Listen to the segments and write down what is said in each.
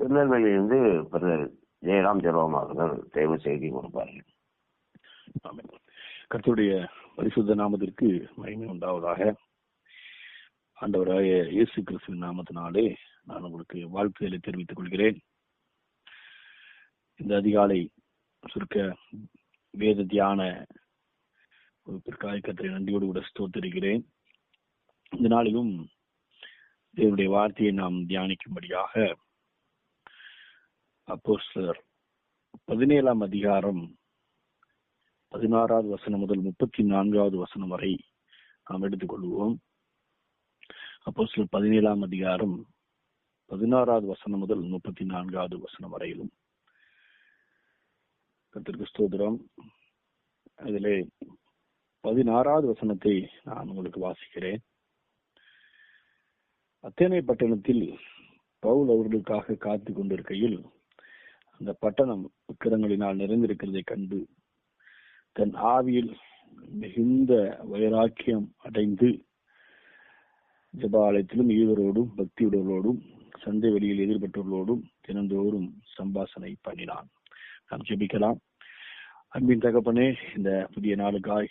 திருநெல்வேலியிலிருந்து brother Jayaram Jerome அவர்கள் தேர்வு செய்தி கொடுப்பார்கள். ஆமென். கர்த்தருடைய பரிசுத்த நாமத்திற்கு மகிமை உண்டாவதாக. ஆண்டவராய இயேசு கிறிஸ்துவின் நாமத்தினாலே நான் உங்களுக்கு வாழ்த்துதலை தெரிவித்துக் கொள்கிறேன். இந்த அதிகாலை சுருக்க வேத தியான வகுப்பிற்காக கத்திரை நன்றியோடு கூட ஸ்தோத்திருக்கிறேன். இந்த நாளிலும் தேவனுடைய வார்த்தையை நாம் தியானிக்கும்படியாக அப்போஸ்தலர். பதினேழாம் அதிகாரம் பதினாறாவது வசனம் முதல் முப்பத்தி நான்காவது வசனம் வரை நாம் எடுத்துக்கொள்வோம். அப்போ சில பதினேழாம் அதிகாரம் பதினாறாவது வசனம் முதல் முப்பத்தி நான்காவது வசனம் வரையிலும். கத்திற்கு ஸ்தோத்திரம். அதிலே பதினாறாவது வசனத்தை நான் உங்களுக்கு வாசிக்கிறேன். அத்தேனை பட்டணத்தில் பவுல் அவர்களுக்காக காத்து கொண்டிருக்கையில் அந்த பட்டணம் விக்கிரங்களினால் நிறைந்திருக்கிறதை கண்டு தன் ஆவியில் மிகுந்த வைராக்கியம் அடைந்து ஜபாலயத்திலும் ஈவரோடும் பக்தியுடலோடும் சந்தை வெளியில் எதிர்பட்டவர்களோடும் தினந்தோறும் சம்பாசனை பண்ணினான். நாம் ஜெபிக்கலாம். அன்பின் தகப்பனே இந்த புதிய நாளுக்காய்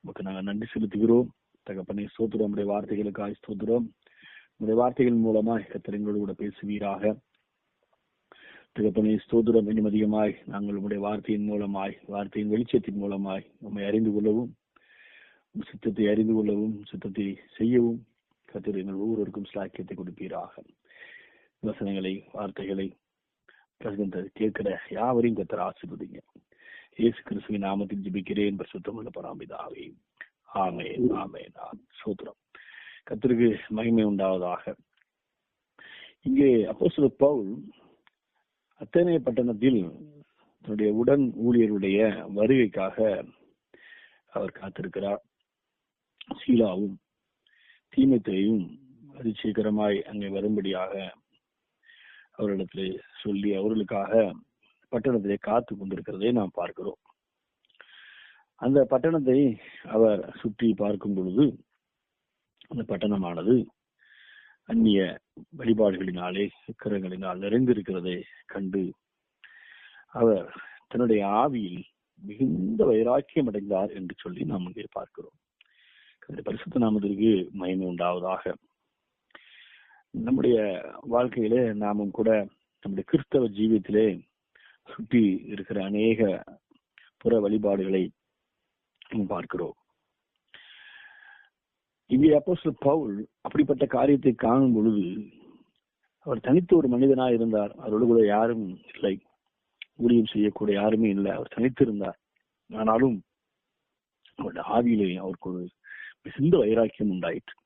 உமக்கு நாங்கள் நன்றி செலுத்துகிறோம். தகப்பனே சோத்துறோம் உடைய வார்த்தைகளுக்காய் ஸ்தோத்திரம். உடைய வார்த்தைகள் மூலமா கத்திரங்களோடு கூட பேசுவீராக. தகப்பனே ஸ்தோதிரம் இன்னும் அதிகமாய் நாங்கள் உங்களுடைய வார்த்தையின் மூலமாய் வார்த்தையின் வெளிச்சத்தின் மூலமாய் உண்மை அறிந்து கொள்ளவும் சித்தத்தை அறிந்து கொள்ளவும் சித்தத்தை செய்யவும் கத்திர எங்கள் ஒவ்வொருவருக்கும் சாக்கியத்தை கொடுப்பீராக. வசனங்களை வார்த்தைகளை கேட்கிற யாவரையும் கத்திர ஆசிர்வதிங்க. இயேசு கிறிஸ்துவின் நாமத்தில் ஜெபிக்கிறேன் சுத்தமுள்ள பராமிதாவே ஆமே ஆமே நான் சோத்திரம் கத்திற்கு மகிமை உண்டாவதாக. இங்கே அப்போ பவுல் அத்தனை பட்டணத்தில் தன்னுடைய உடன் ஊழியருடைய வருகைக்காக அவர் காத்திருக்கிறார். சீலாவும் தீமத்தையும் அதி சீக்கிரமாய் அங்கே வரும்படியாக அவரிடத்திலே சொல்லி அவர்களுக்காக பட்டணத்திலே காத்து கொண்டிருக்கிறதை நாம் பார்க்கிறோம். அந்த பட்டணத்தை அவர் சுற்றி பார்க்கும் பொழுது அந்த பட்டணமானது அந்நிய வழிபாடுகளினாலே சிக்கரங்களினால் நிறைந்திருக்கிறதை கண்டு அவர் தன்னுடைய ஆவியில் மிகுந்த வைராக்கியம் அடைந்தார் என்று சொல்லி நாம் இங்கே பார்க்கிறோம். பரிசுத்த நாமத்திற்கு மயமை உண்டாவதாக. நம்முடைய வாழ்க்கையிலே நாமும் கூட நம்முடைய கிறிஸ்தவ ஜீவியத்திலே சுற்றி இருக்கிற அநேக புற வழிபாடுகளை பார்க்கிறோம். இங்கே அப்போ பவுல் அப்படிப்பட்ட காரியத்தை காணும் பொழுது அவர் தனித்த ஒரு மனிதனா இருந்தார். அவரோடு கூட யாரும் இல்லை. ஊழியம் செய்யக்கூடிய யாருமே இல்லை. அவர் தனித்து இருந்தார். ஆனாலும் அவருடைய ஆவியிலே அவருக்கு ஒரு மிகுந்த வைராக்கியம் உண்டாயிற்று.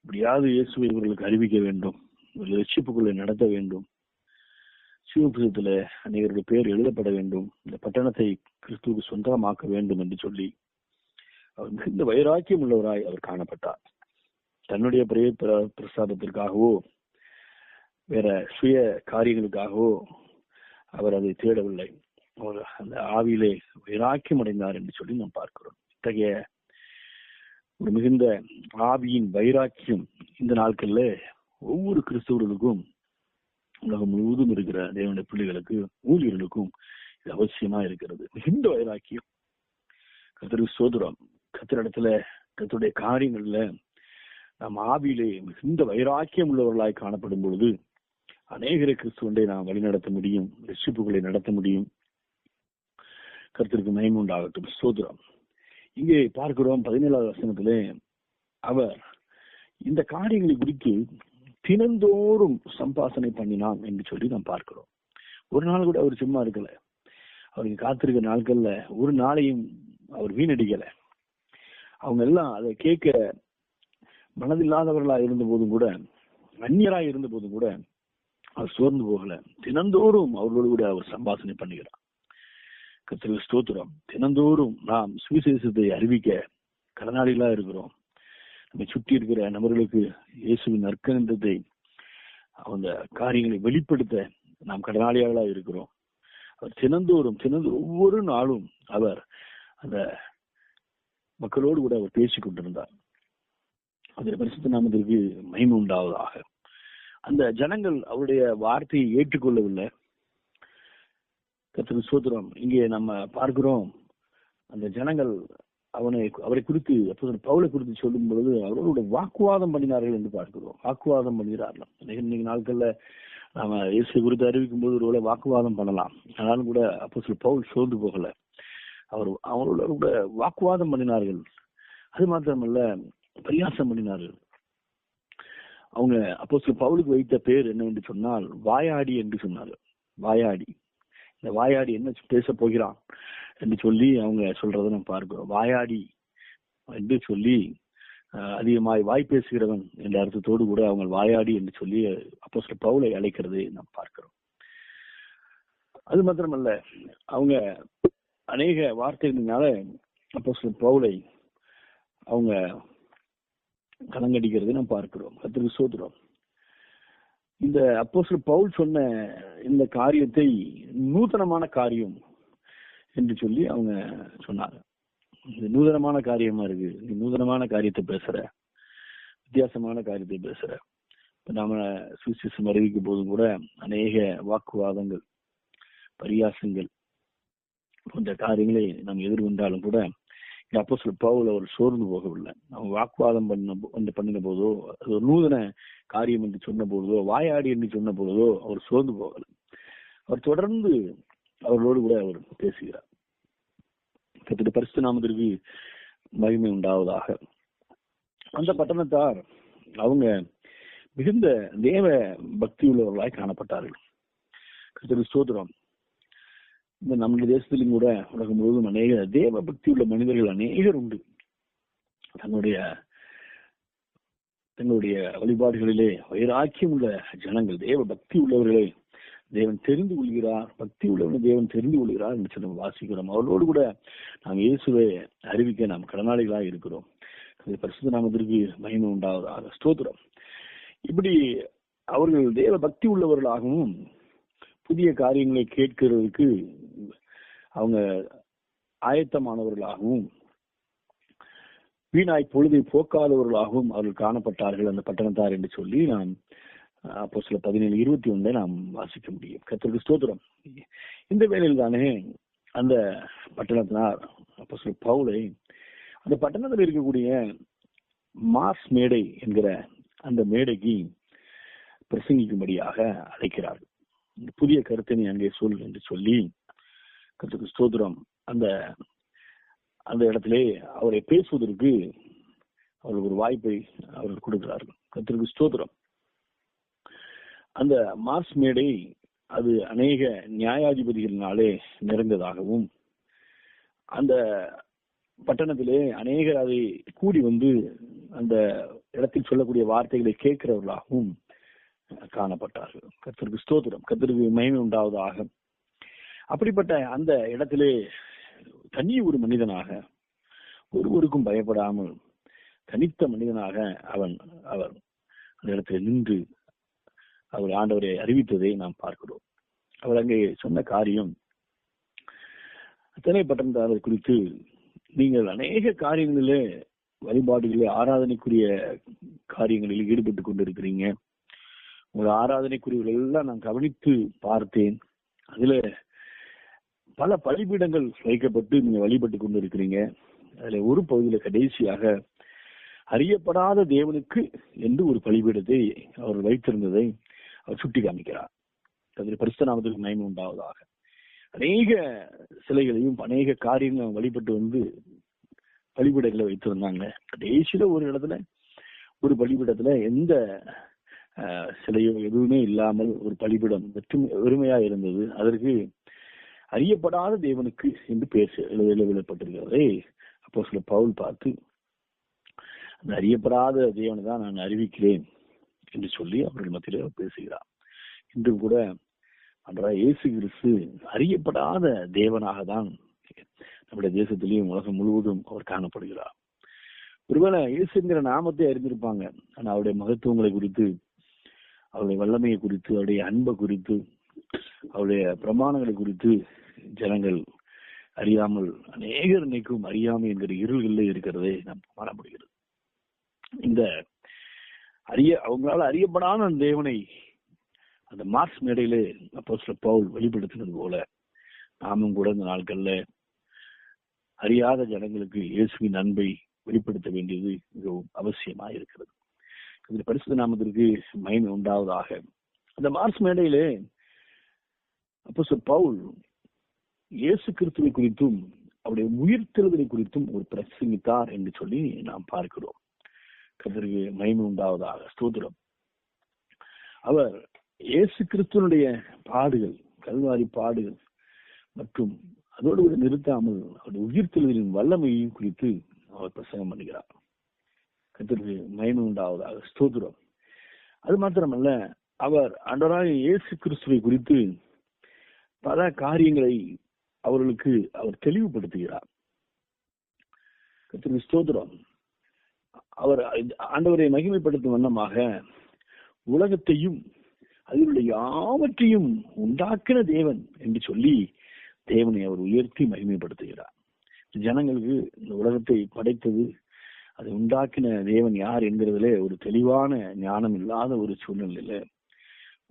இப்படியாவது இயேசுவை இவர்களுக்கு அறிவிக்க வேண்டும். இவர்கள் ரட்சிப்புக்குள்ளே நடத்த வேண்டும். சிவபுசத்துல அநேகருடைய பேர் எழுதப்பட வேண்டும். இந்த பட்டணத்தை கிறிஸ்துவுக்கு சொந்தமாக்க வேண்டும் என்று சொல்லி அவர் மிகுந்த வைராக்கியம் உள்ளவராய் அவர் காணப்பட்டார். தன்னுடைய பிரே பிரசாதத்திற்காகவோ வேற சுய காரியங்களுக்காகவோ அவர் அதை தேடவில்லை. அவர் அந்த ஆவியிலே வைராக்கியம் அடைந்தார் என்று சொல்லி நாம் பார்க்கிறோம். இத்தகைய ஒரு மிகுந்த ஆவியின் வைராக்கியம் இந்த நாட்கள்ல ஒவ்வொரு கிறிஸ்தவர்களுக்கும் உலகம் முழுவதும் இருக்கிற தேவனுடைய பிள்ளைகளுக்கு ஊழியர்களுக்கும் இது அவசியமா இருக்கிறது. மிகுந்த வைராக்கியம். கத்திரி சோதரம் கத்திரிடத்துல கத்துடைய காரியங்கள்ல நாம் ஆவியிலே மிகுந்த வைராக்கியம் உள்ளவர்களாய் காணப்படும் பொழுது அநேகரை கிறிஸ்துவண்டை நாம் வழிநடத்த முடியும் ரசிப்புகளை நடத்த முடியும். கருத்திற்கு மயம் உண்டாகட்டும். சோதரம் இங்கே பார்க்கிறோம் பதினேழாவது வசனத்திலே அவர் இந்த காரியங்களை குறித்து தினந்தோறும் சம்பாசனை பண்ணினான் என்று சொல்லி நாம் பார்க்கிறோம். ஒரு நாள் கூட அவர் சும்மா இருக்கல. அவருக்கு காத்திருக்க நாட்கள்ல ஒரு நாளையும் அவர் வீணடிக்கலை. அவங்க எல்லாம் அதை கேட்க மனதில்லாதவர்களா இருந்த போதும் கூட அந்நியராய் இருந்த போதும் கூட அவர் சோர்ந்து போகல. தினந்தோறும் அவர்களோடு கூட அவர் சம்பாஷணை பண்ணுகிறார். கத்திரி ஸ்தோத்திரம். தினந்தோறும் நாம் சுவிசேஷத்தை அறிவிக்க கடனாளிகளா இருக்கிறோம். நம்ம சுற்றி இருக்கிற நபர்களுக்கு இயேசுவின் நற்கனத்தை அந்த காரியங்களை வெளிப்படுத்த நாம் கடனாளிகளா இருக்கிறோம். அவர் தினந்தோறும் தினந்து ஒவ்வொரு நாளும் அவர் அந்த மக்களோடு கூட அவர் பேசிக் கொண்டிருந்தார். அதில் பரிசுத்த நாமத்திற்கு மகிமை உண்டாவதாக. அந்த ஜனங்கள் அவருடைய வார்த்தையை ஏற்றுக்கொள்ளவில்லை. கத்திரி சோதரம் இங்கே நம்ம பார்க்கிறோம். அந்த ஜனங்கள் அவனை அவரை குறித்து அப்போ பவுலை குறித்து சொல்லும் பொழுது அவர்களோட வாக்குவாதம் பண்ணினார்கள் என்று பார்க்கிறோம். வாக்குவாதம் பண்ணுகிறார்கள் இன்னைக்கு நாட்கள்ல நாம இயேசு குறித்து அறிவிக்கும் போது ஒருவேளை வாக்குவாதம் பண்ணலாம். ஆனாலும் கூட அப்போ சில பவுல் சோர்ந்து போகல. அவர் அவர்களோட கூட வாக்குவாதம் பண்ணினார்கள். அது மாத்திரமல்ல பரியாசம் பண்ணினார்கள். அவங்க அப்போ சில பவுலுக்கு வைத்த பேர் என்னவென்று சொன்னால் வாயாடி என்று சொன்னார்கள். வாயாடி. இந்த வாயாடி என்ன பேச போகிறான் என்று சொல்லி அவங்க சொல்றத நம்ம பார்க்கிறோம். வாயாடி என்று சொல்லி அதிகமாய் வாய் பேசுகிறவன் என்ற அர்த்தத்தோடு கூட அவங்க வாயாடி என்று சொல்லி அப்போ சில பவுலை அழைக்கிறதை நாம் பார்க்கிறோம். அது மாத்திரமல்ல அவங்க அநேக வார்த்தைகளினால அப்போ சில பவுலை அவங்க கலங்கடிக்கிறதை நம்ம பார்க்கிறோம். கத்திரிக்கு சோதரம் இந்த அப்போ சில பவுல் சொன்ன இந்த காரியத்தை நூதனமான காரியம் என்று சொல்லி அவங்க சொன்னாங்க. இது நூதனமான காரியமா இருக்கு. நீ நூதனமான காரியத்தை பேசுற. வித்தியாசமான காரியத்தை பேசுற. இப்ப நாம சுவிசேஷம் அறிவிக்கும் போதும் கூட அநேக வாக்குவாதங்கள் பரியாசங்கள் போன்ற காரியங்களை நாம் எதிர்கொண்டாலும் கூட அப்போ சில பவுல் அவர் சோர்ந்து போகவில்லை. அவங்க வாக்குவாதம் பண்ண பண்ணின போதோ அது ஒரு நூதன காரியம் என்று சொன்ன பொழுதோ வாயாடி என்று சொன்ன பொழுதோ அவர் சோர்ந்து போகல அவர் தொடர்ந்து அவர்களோடு கூட அவர் பேசுகிறார். கத்திட்டு பரிசு நாமத்திற்கு மகிமை உண்டாவதாக. அந்த பட்டணத்தார் அவங்க மிகுந்த தேவ பக்தி உள்ளவர்களாய் காணப்பட்டார்கள். கத்திரி சோதரம் இந்த நம்முடைய தேசத்திலும் கூட உலகம் முழுவதும் அநேக தேவ பக்தி உள்ள மனிதர்கள் அநேகர் உண்டு. தன்னுடைய தங்களுடைய வழிபாடுகளிலே வைராக்கியம் உள்ள ஜனங்கள் தேவ பக்தி உள்ளவர்களே தேவன் தெரிந்து கொள்கிறார் பக்தி உள்ளவன் தேவன் தெரிந்து கொள்கிறார் என்று சொல்லி வாசிக்கிறோம். அவர்களோடு கூட நாம் இயேசுவை அறிவிக்க நாம் கடனாளிகளாக இருக்கிறோம். பரிசுத்த நாமத்திற்கு மகிமை உண்டாவதாக. ஸ்தோத்திரம். இப்படி அவர்கள் தேவ பக்தி உள்ளவர்களாகவும் புதிய காரியங்களை கேட்கிறதுக்கு அவங்க ஆயத்தமானவர்களாகவும் வீணாய் பொழுதை போக்காதவர்களாகவும் அவர்கள் காணப்பட்டார்கள் அந்த பட்டணத்தார் என்று சொல்லி நாம் அப்போ சில பதினேழு இருபத்தி ஒன்றை நாம் வாசிக்க முடியும். கத்திரிக்கு ஸ்தோத்திரம். இந்த வேலையில் தானே அந்த பட்டணத்தினார் அப்போ சில பவுலை அந்த பட்டணத்தில் இருக்கக்கூடிய மாஸ் மேடை என்கிற அந்த மேடைக்கு பிரசங்கிக்கும்படியாக அழைக்கிறார்கள். புதிய கருத்தை நீ அங்கே சொல் என்று சொல்லி கத்துக்கு ஸ்தோத்திரம். அந்த அந்த இடத்திலே அவரை பேசுவதற்கு அவர்களுக்கு ஒரு வாய்ப்பை அவர்கள் கொடுக்கிறார்கள் கத்திற்கு ஸ்தோத்திரம். அந்த மார்ஸ் மேடை அது அநேக நியாயாதிபதிகளினாலே நிறைந்ததாகவும் அந்த பட்டணத்திலே அநேகர் அதை கூடி வந்து அந்த இடத்தில் சொல்லக்கூடிய வார்த்தைகளை கேட்கிறவர்களாகவும் காணப்பட்டார்கள். கத்திற்கு ஸ்தோத்திரம். கத்திற்கு மகிமை உண்டாவதாக. அப்படிப்பட்ட அந்த இடத்திலே தனி ஒரு மனிதனாக ஒருவருக்கும் பயப்படாமல் தனித்த மனிதனாக அவன் அவர் அந்த இடத்தில் நின்று அவர் ஆண்டவரை அறிவித்ததை நாம் பார்க்கிறோம். அவர் அங்கே சொன்ன காரியம் அத்தனை பட்டணத்தை குறித்து நீங்கள் அநேக காரியங்களிலே வழிபாடுகளே ஆராதனைக்குரிய காரியங்களில் ஈடுபட்டு கொண்டிருக்கிறீங்க. உங்கள் ஆராதனைக்குரியவர்கள் எல்லாம் நான் கவனித்து பார்த்தேன். அதுல பல பலிபீடங்கள் வைக்கப்பட்டு நீங்க வழிபட்டு கொண்டிருக்கிறீங்க. அதுல ஒரு பகுதியில கடைசியாக அறியப்படாத தேவனுக்கு என்று ஒரு பலிபீடத்தை அவர் வைத்திருந்ததை அவர் சுட்டி காமிக்கிறார் அதில் பரிசுநாமத்திற்கு மயமே உண்டாவதாக. அநேக சிலைகளையும் அநேக காரியங்களும் வழிபட்டு வந்து பலிபீடங்களை வைத்திருந்தாங்க. கடைசியில ஒரு இடத்துல ஒரு பலிபீடத்துல எந்த சிலையோ எதுவுமே இல்லாமல் ஒரு பலிபீடம் வெறுமையா இருந்தது. அதற்கு அறியப்படாத தேவனுக்கு என்று பேர் எழுதப்பட்டிருக்கிறதை அப்போ சில பவுல் பார்த்து அந்த அறியப்படாத தேவனை தான் நான் அறிவிக்கிறேன் என்று சொல்லி அவர்கள் மத்தியில் பேசுகிறார். இன்றும் கூட அன்றா இயேசு கிறிஸ்து அறியப்படாத தேவனாக தான் நம்முடைய தேசத்திலேயும் உலகம் முழுவதும் அவர் காணப்படுகிறார். ஒருவேளை இயேசுங்கிற நாமத்தை அறிந்திருப்பாங்க. ஆனா அவருடைய மகத்துவங்களை குறித்து அவருடைய வல்லமையை குறித்து அவருடைய அன்பை குறித்து அவருடைய பிரமாணங்களை குறித்து ஜனங்கள் அறியாமல் அநேகர் நினைக்கும் அறியாமை என்கிற இருள்களில் இருக்கிறதை நாம் காணப்படுகிறது இந்த அறிய அவங்களால அறியப்படாத அந்த தேவனை அந்த மார்க்ஸ் மேடையிலே அப்போ பவுல் வெளிப்படுத்தினது போல நாமும் கூட இந்த நாட்கள்ல அறியாத ஜனங்களுக்கு இயேசுவின் அன்பை வெளிப்படுத்த வேண்டியது மிகவும் அவசியமா இருக்கிறது. இதில் பரிசு நாமத்திற்கு மகிமை உண்டாவதாக. அந்த மார்ச் மேடையிலே அப்போ பவுல் இயேசு கிறிஸ்துவை குறித்தும் அவருடைய உயிர்த்தெழுதலை குறித்தும் ஒரு பிரசங்கித்தார் என்று சொல்லி நாம் பார்க்கிறோம். கதற்கு மகிமை உண்டாவதாக. ஸ்தோத்திரம். அவர் இயேசு கிறிஸ்துவனுடைய பாடுகள் கல்வாரி பாடுகள் மற்றும் அதோடு கூட நிறுத்தாமல் அவருடைய உயிர்த்தெழுதலின் வல்லமையையும் குறித்து அவர் பிரசங்கம் பண்ணுகிறார். கத்திற்கு மகிமை உண்டாவதாக. ஸ்தோத்திரம். அது மாத்திரமல்ல அவர் அன்றராக இயேசு கிறிஸ்துவை குறித்து பல காரியங்களை அவர்களுக்கு அவர் தெளிவுபடுத்துகிறார். கத்திரி ஸ்தோத்திரம். அவர் ஆண்டவரை மகிமைப்படுத்தும் வண்ணமாக உலகத்தையும் அதனுடைய யாவற்றையும் உண்டாக்கின தேவன் என்று சொல்லி தேவனை அவர் உயர்த்தி மகிமைப்படுத்துகிறார். ஜனங்களுக்கு இந்த உலகத்தை படைத்தது அதை உண்டாக்கின தேவன் யார் என்கிறதுல ஒரு தெளிவான ஞானம் இல்லாத ஒரு சூழ்நிலையில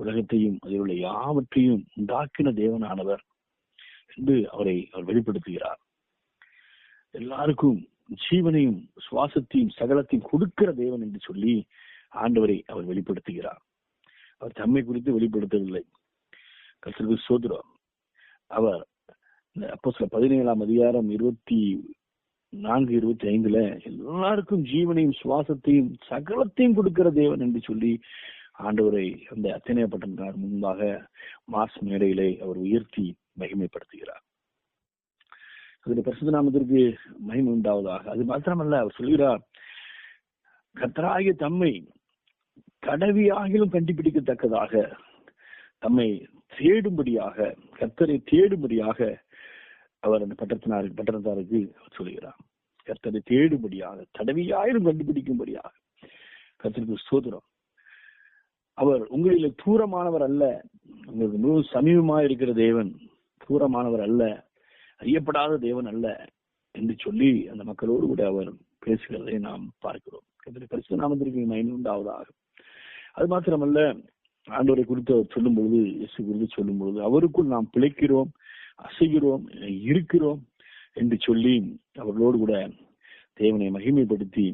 உலகத்தையும் அதில் உள்ள யாவற்றையும் உண்டாக்கின தேவனானவர் என்று அவரை அவர் வெளிப்படுத்துகிறார். எல்லாருக்கும் ஜீவனையும் சுவாசத்தையும் சகலத்தையும் கொடுக்கிற தேவன் என்று சொல்லி ஆண்டவரை அவர் வெளிப்படுத்துகிறார். அவர் தம்மை குறித்து வெளிப்படுத்தவில்லை. கத்திற்கு சோதரம் அவர் அப்போ சில பதினேழாம் அதிகாரம் இருபத்தி நான்கு இருபத்தி ஐந்துல எல்லாருக்கும் ஜீவனையும் சுவாசத்தையும் சகலத்தையும் கொடுக்கிற தேவன் என்று சொல்லி ஆண்டவரை அந்த அத்தனையப்பட்டனார் முன்பாக மாஸ் மேடையிலே அவர் உயர்த்தி மகிமைப்படுத்துகிறார். அதில் பரிசுத்த நாமத்திற்கு மகிமை உண்டாவதாக. அது மாத்திரமல்ல அவர் சொல்கிறார் கத்தராகிய தம்மை கடவியாகிலும் கண்டுபிடிக்கத்தக்கதாக தம்மை தேடும்படியாக கர்த்தரை தேடும்படியாக அவர் அந்த பட்டத்தினாருக்கு பட்டணத்தாருக்கு சொல்கிறார் கர்த்தரை தேடும்படியாக தடவியாயிரம் கண்டுபிடிக்கும்படியாக. கர்த்தருக்கு சோதரம் அவர் உங்களுக்கு தூரமானவர் அல்ல. உங்களுக்கு மிகவும் சமீபமா இருக்கிற தேவன். தூரமானவர் அல்ல. அறியப்படாத தேவன் அல்ல என்று சொல்லி அந்த மக்களோடு கூட அவர் பேசுகிறதை நாம் பார்க்கிறோம். பரிசு நாமத்திற்கு மைன் உண்டாவதாக. அது மாத்திரமல்ல ஆண்டோரை குறித்து அவர் சொல்லும் பொழுது இயேசு குறித்து சொல்லும் பொழுது அவருக்குள் நாம் பிழைக்கிறோம் அசைகிறோம் இருக்கிறோம் என்று சொல்லி அவர்களோடு கூட தேவனை மகிமைப்படுத்தி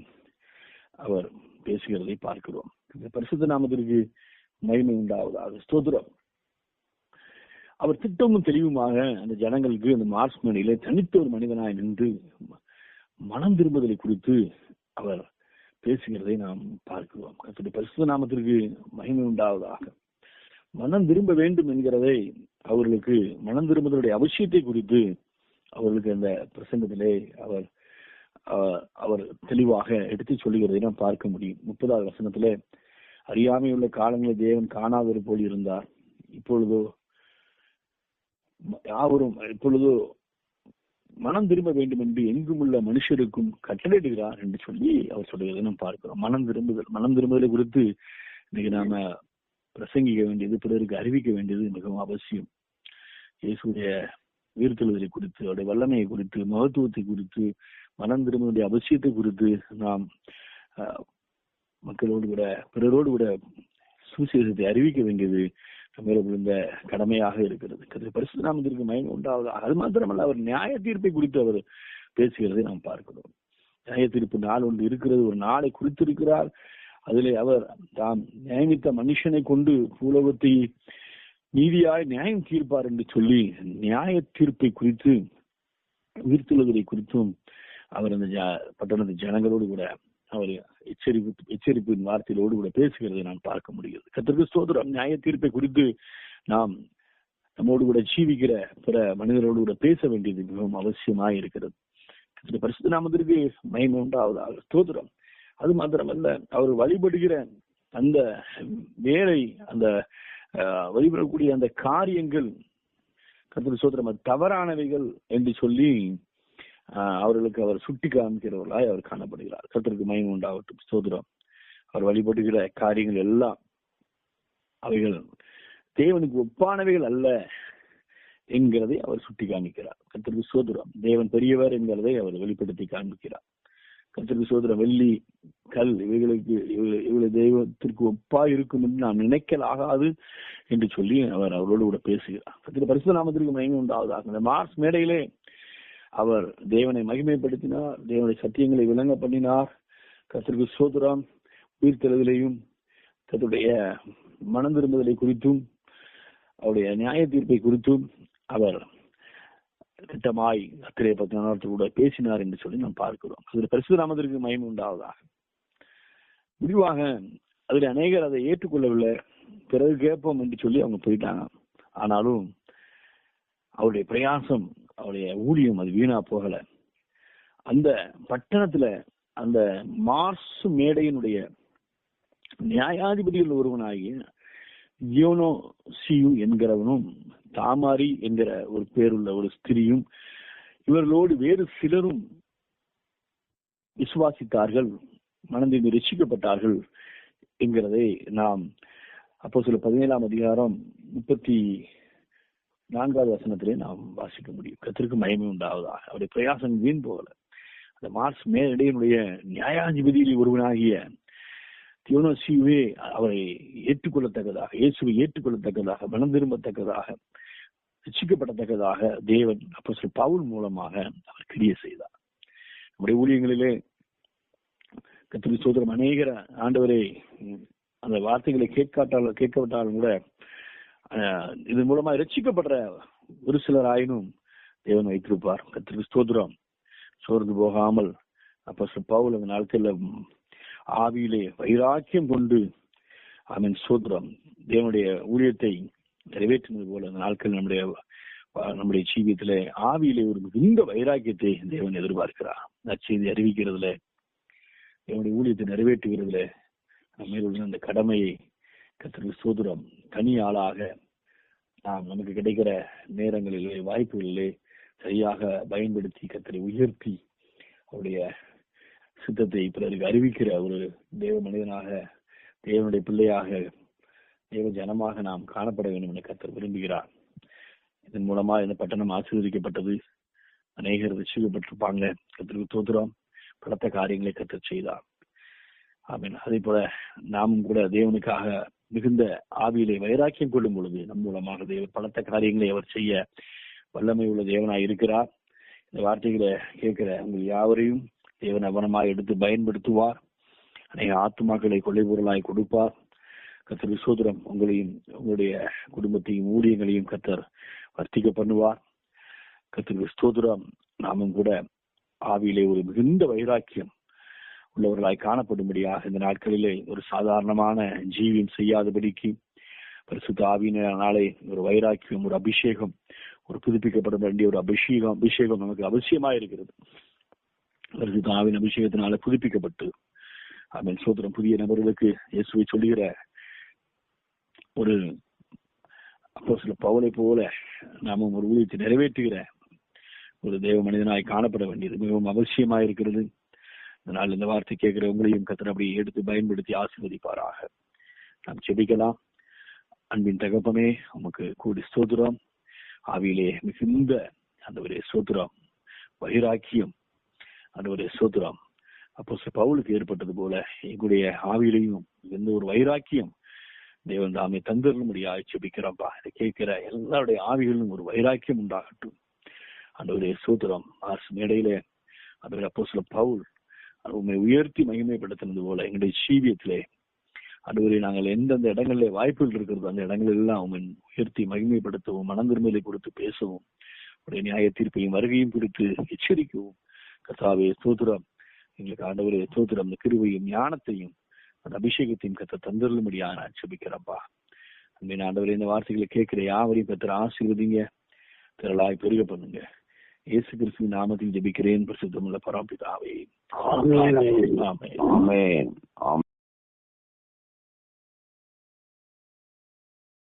அவர் பேசுகிறதை பார்க்கிறோம். இந்த பரிசுத்த நாமத்திற்கு மகிமை உண்டாவதாக. ஸ்தோத்திரம். அவர் திட்டமும் தெளிவுமாக அந்த ஜனங்களுக்கு அந்த மார்ச் மணியிலே தனித்த ஒரு மனிதனாய் நின்று மனம் திரும்புதலை குறித்து அவர் பேசுகிறதை நாம் பார்க்கிறோம். கத்துடைய பரிசுத்த நாமத்திற்கு மகிமை உண்டாவதாக. மனம் திரும்ப வேண்டும் என்கிறதை அவர்களுக்கு மனம் திரும்புதலுடைய அவசியத்தை குறித்து அவர்களுக்கு அந்த பிரசங்கத்திலே அவர் அவர் தெளிவாக எடுத்து சொல்லுகிறதை நாம் பார்க்க முடியும். முப்பதாவது வசனத்திலே அறியாமையுள்ள காலங்களில் தேவன் காணாதது போல் இருந்தார். இப்பொழுதோ யாவரும் இப்பொழுதோ மனம் திரும்ப வேண்டும் என்று எங்கும் உள்ள மனுஷருக்கும் கட்டளையிடுகிறார் என்று சொல்லி அவர் சொல்லுகிறதை நாம் பார்க்கிறோம். மனம் திரும்புதல் மனம் திரும்புதலை குறித்து இன்னைக்கு நாம பிரசங்கிக்க வேண்டியது பிறருக்கு அறிவிக்க வேண்டியது மிகவும் அவசியம். இயேசுடைய உயிர்த்தெழுதலை குறித்து அவருடைய வல்லமையை குறித்து மகத்துவத்தை குறித்து மனம் திரும்புவதுடைய அவசியத்தை குறித்து நாம் மக்களோடு கூட பிறரோடு கூட சுவிசேஷத்தை அறிவிக்க வேண்டியது மேல விழுந்த கடமையாக இருக்கிறது. பரிசு நாமத்திற்கு மயங்க உண்டாவது அது மாத்திரமல்ல அவர் நியாய தீர்ப்பை குறித்து அவர் பேசுகிறதை நாம் பார்க்கிறோம். நியாய தீர்ப்பு நாள் ஒன்று இருக்கிறது ஒரு நாளை குறித்திருக்கிறார். அதிலே அவர் தாம் நியமித்த மனுஷனை கொண்டு பூலோகத்தை நீதியாய் நியாயம் தீர்ப்பார் என்று சொல்லி நியாய தீர்ப்பை குறித்து உயிர்த்துள்ளதை குறித்தும் அவர் அந்த பட்டணத்து ஜனங்களோடு கூட அவர் எச்சரிப்பு எச்சரிப்பின் வார்த்தையிலோடு கூட பேசுகிறதை நாம் பார்க்க முடிகிறது. கத்திற்கு சோதரம் நியாய தீர்ப்பை குறித்து நாம் நம்மோடு கூட ஜீவிக்கிற பிற மனிதரோடு கூட பேச வேண்டியது மிகவும் அவசியமாக இருக்கிறது பரிசுத்த நாமத்திற்கு மயம் உண்டாவதாக. ஸ்தோத்திரம். அது மாத்திரமல்ல அவர் வழிபடுகிற அந்த வேலை அந்த வழிபடக்கூடிய அந்த காரியங்கள் கத்திர சோதரம் அது தவறானவைகள் என்று சொல்லி அவர்களுக்கு அவர் சுட்டி காமிக்கிறவர்களாய் அவர் காணப்படுகிறார். கத்திற்கு மயம் உண்டாகட்டும். சோதரம் அவர் வழிபடுகிற காரியங்கள் எல்லாம் அவைகள். தேவனுக்கு ஒப்பானவைகள் அல்ல என்கிறதை அவர் சுட்டி காமிக்கிறார் கத்திற்கு சோதரம் தேவன் பெரியவர் என்கிறதை அவர் வெளிப்படுத்தி காண்பிக்கிறார். கத்திற்கு சோதரம் வெள்ளி கல் இவைகளுக்கு இவளை தெய்வத்திற்கு ஒப்பா இருக்கும் என்று நாம் நினைக்கலாகாது என்று சொல்லி அவர் அவரோடு கூட பேசுகிறார். கத்திர பரிசு நாமத்திற்கு மயங்கி உண்டாவதாக. இந்த மார்ஸ் மேடையிலே அவர் தேவனை மகிமைப்படுத்தினார் தேவனுடைய சத்தியங்களை விளங்க பண்ணினார். கத்திற்கு சோதரம் உயிர்த்தெழுதலையும் கத்துடைய மனம் திரும்புதலை குறித்தும் அவருடைய நியாய தீர்ப்பை குறித்தும் அவர் திட்டமாய் கத்திரை பத்தினத்து கூட பேசினார் என்று சொல்லி நாம் பார்க்கிறோம். அதில் பரிசுத்த நாமத்திற்கு மகிமை உண்டாவதாக. முடிவாக அதில் அநேகர் அதை ஏற்றுக்கொள்ளவில்லை. பிறகு கேட்போம் என்று சொல்லி அவங்க போயிட்டாங்க. ஆனாலும் அவருடைய பிரயாசம் அவருடைய ஊழியம் அது வீணா போகல. அந்த பட்டணத்துல அந்த மார்ஸ் மேடையினுடைய நியாயாதிபதிகள் ஒருவனாகிய யோனோ சியு என்கிறவனும் தாமாரி என்கிற ஒரு பேருள்ள ஒரு ஸ்திரியும் இவர்களோடு வேறு சிலரும் விசுவாசித்தார்கள் மனதில் ரசிக்கப்பட்டார்கள் என்கிறதை நாம் அப்போ சில பதினேழாம் அதிகாரம் முப்பத்தி நான்காவது வசனத்திலே நாம் வாசிக்க முடியும். கத்திற்கு மயமே உண்டாவதாக அவருடைய பிரயாசம் வீண் போகல. அந்த மார்ஸ் மேலடையினுடைய நியாயாதிபதியில் ஒருவனாகிய தியோனோசியுவே அவரை ஏற்றுக்கொள்ளத்தக்கதாக இயேசுவை ஏற்றுக்கொள்ளத்தக்கதாக மனம் திரும்பத்தக்கதாக ரசிக்கப்படத்தக்கதாக தேவன் அப்போ பவுல் மூலமாக அவர் கிரிய செய்தார். நம்முடைய ஊழியங்களிலே கத்திரி சோதரம் அநேகர ஆண்டவரை அந்த வார்த்தைகளை கேட்காட்டாலும் கேட்கப்பட்டாலும் கூட இதன் மூலமா ரட்சிக்கப்படுற ஒரு சிலர் ஆயினும் தேவன் வைத்திருப்பார். கத்திரி ஸ்தோத்ரம் சோர்ந்து போகாமல் அப்ப பவுல் அந்த நாட்கள்ல ஆவியிலே வைராக்கியம் கொண்டு அவன் சோத்ரம் தேவனுடைய ஊழியத்தை நிறைவேற்றினது போல அந்த நாட்கள் நம்முடைய நம்முடைய ஜீவியத்துல ஆவியிலே ஒரு மிகுந்த வைராக்கியத்தை தேவன் எதிர்பார்க்கிறார். நச்செய்தி அறிவிக்கிறதுல தேவனுடைய ஊழியத்தை நிறைவேற்றுகிறதுல மேலுள்ள அந்த கடமையை கத்திற்கு சோதரம் தனி ஆளாக நாம் நமக்கு கிடைக்கிற நேரங்களிலே வாய்ப்புகளிலே சரியாக பயன்படுத்தி கத்தரை உயர்த்தி அவருடைய சித்தத்தை பிறருக்கு அறிவிக்கிற ஒரு தேவ மனிதனாக தேவனுடைய பிள்ளையாக தேவ ஜனமாக நாம் காணப்பட வேண்டும் என கத்தர் விரும்புகிறார். இதன் மூலமா இந்த பட்டணம் ஆசீர்வதிக்கப்பட்டது. அநேகர் ரசிக்கப்பட்டிருப்பாங்க கத்திற்கு தோதுரம் பலத்த காரியங்களை கத்தர் செய்தார். ஆமீன். அதே போல நாமும் கூட தேவனுக்காக மிகுந்த ஆவியிலே வைராக்கியம் கொள்ளும் பொழுது நம் மூலமாக தேவ பலத்த காரியங்களை அவர் செய்ய வல்லமை உள்ள தேவனாய் இருக்கிறார். இந்த வார்த்தைகளை கேட்கிற உங்கள் யாவரையும் தேவன் அவனமாக எடுத்து பயன்படுத்துவார். அநேக ஆத்துமாக்களை கொலை பொருளாய் கொடுப்பார். கத்தர் விசோதரம் உங்களையும் உங்களுடைய குடும்பத்தையும் ஊழியங்களையும் கத்தர் வர்த்திக்க பண்ணுவார். கத்தர் ஸ்தோத்திரம் நாமும் கூட ஆவியிலே ஒரு மிகுந்த வைராக்கியம் உள்ளவர்களாய் காணப்படும்படியாக இந்த நாட்களிலே ஒரு சாதாரணமான ஜீவியம் செய்யாதபடிக்கு பரிசுத்த ஆவியினாலே ஒரு வைராக்கியம் ஒரு அபிஷேகம் ஒரு புதுப்பிக்கப்பட வேண்டிய ஒரு அபிஷேகம் அபிஷேகம் நமக்கு அவசியமா இருக்கிறது பரிசுத்த ஆவின் அபிஷேகத்தினால புதுப்பிக்கப்பட்டு அவன் சோதரம் புதிய நபர்களுக்கு இயேசுவை சொல்லுகிற ஒரு அப்போ சில பவலை போல நாமும் ஒரு ஊழியத்தை நிறைவேற்றுகிற ஒரு தேவ மனிதனாய் காணப்பட வேண்டியது மிகவும் அவசியமா இருக்கிறது அதனால் இந்த வார்த்தை கேட்கிற உங்களையும் கத்தர் அப்படி எடுத்து பயன்படுத்தி ஆசீர்வதிப்பாராக. நாம் செபிக்கலாம் அன்பின் தகப்பமே உமக்கு கூடி ஸ்தோத்திரம். ஆவியிலே மிகுந்த அந்த ஒரு சோத்திரம் வைராக்கியம் அந்த ஒரு சோத்திரம் அப்போ பவுலுக்கு ஏற்பட்டது போல எங்களுடைய ஆவியிலையும் எந்த ஒரு வைராக்கியம் தேவன் தாமே தந்திரும்படியாக செபிக்கிறோம்ப்பா இதை கேட்கிற எல்லாருடைய ஆவிகளிலும் ஒரு வைராக்கியம் உண்டாகட்டும். அந்த ஒரு சூத்திரம் ஆசு மேடையில அந்த அப்போ சில பவுல் உண்மை உயர்த்தி மகிமைப்படுத்தினது போல எங்களுடைய சீவியத்திலே அன்றுவரை நாங்கள் எந்தெந்த இடங்களில் வாய்ப்புகள் இருக்கிறதோ அந்த இடங்கள் எல்லாம் உண்மை உயர்த்தி மகிமைப்படுத்தவும் மனம் கொடுத்து பேசவும் உடைய நியாய தீர்ப்பையும் வருகையும் குறித்து எச்சரிக்கவும். கத்தாவே சோத்திரம் எங்களுக்கு ஆண்டவரே சோத்திரம் இந்த கிருவையும் ஞானத்தையும் அந்த அபிஷேகத்தையும் கத்த தந்துருளும்படியா நான் செபிக்கிறப்பா அன்பின் ஆண்டவரே இந்த வார்த்தைகளை கேட்கிற யாவரையும் கத்திர ஆசீர்வதிங்க திரளாய் பெருக பண்ணுங்க இயேசு கிறிஸ்துவின் நாமத்தில் ஜெபிக்கிறேன். பிரசித்தமுள்ள பரம்பிதாவே